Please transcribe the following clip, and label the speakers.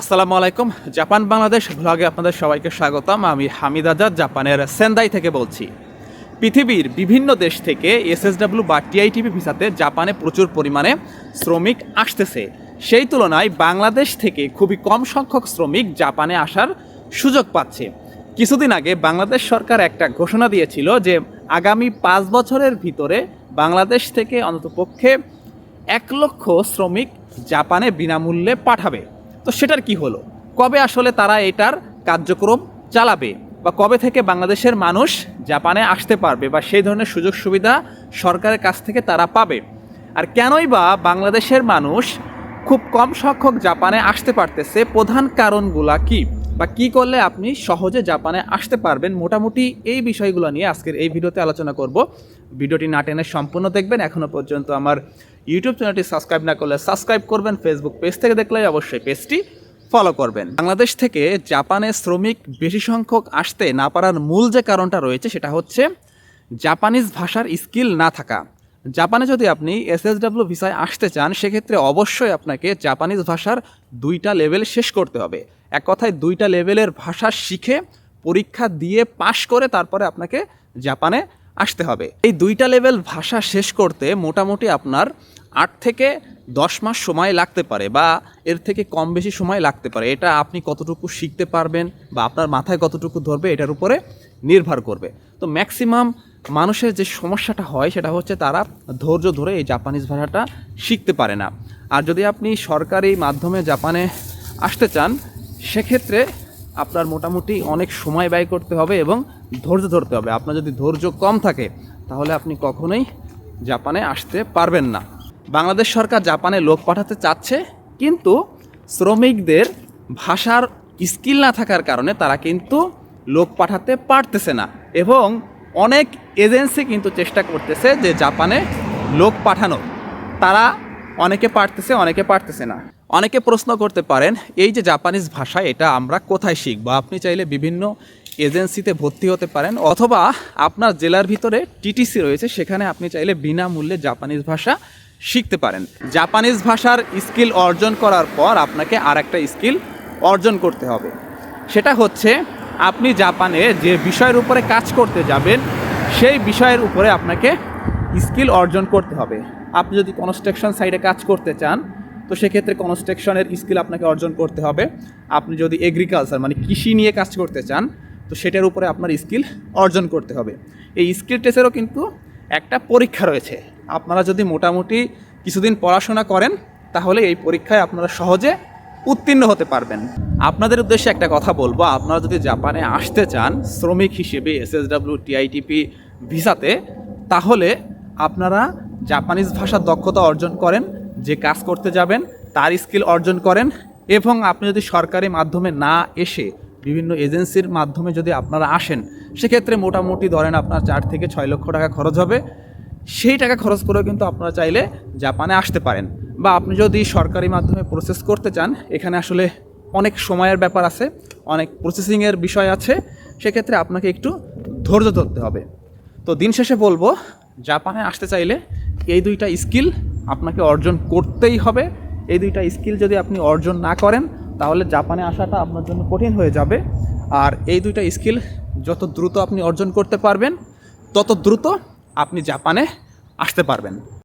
Speaker 1: আসসালামু আলাইকুম, জাপান বাংলাদেশ ব্লগে আপনাদের সবাইকে স্বাগতম। আমি হামিদ আজাদ, জাপানের সেন্দাই থেকে বলছি। পৃথিবীর বিভিন্ন দেশ থেকে এসএসডব্লিউ বা টিআইটিপি ভিসাতে জাপানে প্রচুর পরিমাণে শ্রমিক আসতেছে। সেই তুলনায় বাংলাদেশ থেকে খুবই কম সংখ্যক শ্রমিক জাপানে আসার সুযোগ পাচ্ছে। কিছুদিন আগে বাংলাদেশ সরকার একটা ঘোষণা দিয়েছিল যে আগামী পাঁচ বছরের ভিতরে বাংলাদেশ থেকে অন্ততপক্ষে এক লক্ষ শ্রমিক জাপানে বিনামূল্যে পাঠাবে। তো সেটার কি হলো? কবে আসলে তারা এটার কার্যক্রম চালাবে? বা কবে থেকে বাংলাদেশের মানুষ জাপানে আসতে পারবে? বা সেই ধরনের সুযোগ সুবিধা সরকারের কাছ থেকে তারা পাবে? আর কেনই বা বাংলাদেশের মানুষ খুব কম সংখ্যক জাপানে আসতে পারতেছে? প্রধান কারণগুলা কি? বা কি করলে আপনি সহজে জাপানে আসতে পারবেন, মোটামুটি এই বিষয়গুলো নিয়ে আজকের এই ভিডিওতে আলোচনা করব। ভিডিওটি না টেনে সম্পূর্ণ দেখবেন। এখনও পর্যন্ত আমার ইউটিউব চ্যানেলটি সাবস্ক্রাইব না করলে সাবস্ক্রাইব করবেন। ফেসবুক পেজ থেকে দেখলে অবশ্যই পেজটি ফলো করবেন। বাংলাদেশ থেকে জাপানে শ্রমিক বেশি সংখ্যক আসতে না পারার মূল যে কারণটা রয়েছে, সেটা হচ্ছে জাপানিজ ভাষার স্কিল না থাকা। জাপানে যদি আপনি এসএসডব্লিউ ভিসায় আসতে চান, সেক্ষেত্রে অবশ্যই আপনাকে জাপানিজ ভাষার দুইটা লেভেল শেষ করতে হবে। এক কথায় দুইটা লেভেলের ভাষা শিখে, পরীক্ষা দিয়ে পাশ করে তারপরে আপনাকে জাপানে আসতে হবে। এই দুইটা লেভেল ভাষা শেষ করতে মোটামুটি আপনার আট থেকে দশ মাস সময় লাগতে পারে বা এর থেকে কম বেশি সময় লাগতে পারে। এটা আপনি কতটুকু শিখতে পারবেন বা আপনার মাথায় কতটুকু ধরবে, এটার উপরে নির্ভর করবে। তো ম্যাক্সিমাম মানুষের যে সমস্যাটা হয়, সেটা হচ্ছে তারা ধৈর্য ধরে এই জাপানিজ ভাষাটা শিখতে পারে না। আর যদি আপনি সরকারি মাধ্যমে জাপানে আসতে চান, সেক্ষেত্রে আপনার মোটামুটি অনেক সময় ব্যয় করতে হবে এবং ধৈর্য ধরতে হবে। আপনার যদি ধৈর্য কম থাকে, তাহলে আপনি কখনোই জাপানে আসতে পারবেন না। বাংলাদেশ সরকার জাপানে লোক পাঠাতে চাচ্ছে, কিন্তু শ্রমিকদের ভাষার স্কিল না থাকার কারণে তারা কিন্তু লোক পাঠাতে পারতেছে না। এবং অনেক এজেন্সি কিন্তু চেষ্টা করতেছে যে জাপানে লোক পাঠানো তারা অনেকে পারতেছে অনেকে পারতেছে না। অনেকে প্রশ্ন করতে পারেন, এই যে জাপানিজ ভাষা, এটা আমরা কোথায় শিখব? আপনি চাইলে বিভিন্ন এজেন্সিতে ভর্তি হতে পারেন, অথবা আপনার জেলার ভিতরে টিটিসি রয়েছে, সেখানে আপনি চাইলে বিনামূল্যে জাপানিজ ভাষা শিখতে পারেন। জাপানিজ ভাষার স্কিল অর্জন করার পর আপনাকে আর একটা স্কিল অর্জন করতে হবে। সেটা হচ্ছে আপনি জাপানে যে বিষয়ের উপরে কাজ করতে যাবেন, সেই বিষয়ের উপরে আপনাকে স্কিল অর্জন করতে হবে। আপনি যদি কনস্ট্রাকশন সাইডে কাজ করতে চান, তো সেক্ষেত্রে কনস্ট্রাকশনের স্কিল আপনাকে অর্জন করতে হবে। আপনি যদি এগ্রিকালচার মানে কৃষি নিয়ে কাজ করতে চান, তো সেটার উপরে আপনার স্কিল অর্জন করতে হবে। এই স্কিল টেস্টেরও কিন্তু একটা পরীক্ষা রয়েছে। আপনারা যদি মোটামুটি কিছুদিন পড়াশোনা করেন, তাহলে এই পরীক্ষায় আপনারা সহজে উত্তীর্ণ হতে পারবেন। আপনাদের উদ্দেশ্যে একটা কথা বলব, আপনারা যদি জাপানে আসতে চান শ্রমিক হিসেবে এসএসডব্লিউ টিআইটিপি ভিসাতে, তাহলে আপনারা জাপানিজ ভাষার দক্ষতা অর্জন করেন, যে কাজ করতে যাবেন, তার স্কিল অর্জন করেন, এবং আপনি যদি সরকারি মাধ্যমে না এসে বিভিন্ন এজেন্সির মাধ্যমে যদি আপনারা আসেন, সেক্ষেত্রে মোটামুটি ধরেন আপনার চার থেকে ছয় লক্ষ টাকা খরচ হবে। সেই টাকা খরচ করেও কিন্তু আপনারা চাইলে জাপানে আসতে পারেন। বা আপনি যদি সরকারি মাধ্যমে প্রসেস করতে চান, এখানে আসলে অনেক সময়ের ব্যাপার আছে, অনেক প্রসেসিংয়ের বিষয় আছে, সেক্ষেত্রে আপনাকে একটু ধৈর্য ধরতে হবে। তো দিন শেষে বলব, জাপানে আসতে চাইলে এই দুইটা স্কিল আপনাকে অর্জন করতেই হবে। এই দুইটা স্কিল যদি আপনি অর্জন না করেন, তাহলে জাপানে আসাটা আপনার জন্য কঠিন হয়ে যাবে। আর এই দুইটা স্কিল যত দ্রুত আপনি অর্জন করতে পারবেন, তত দ্রুত আপনি জাপানে আসতে পারবেন।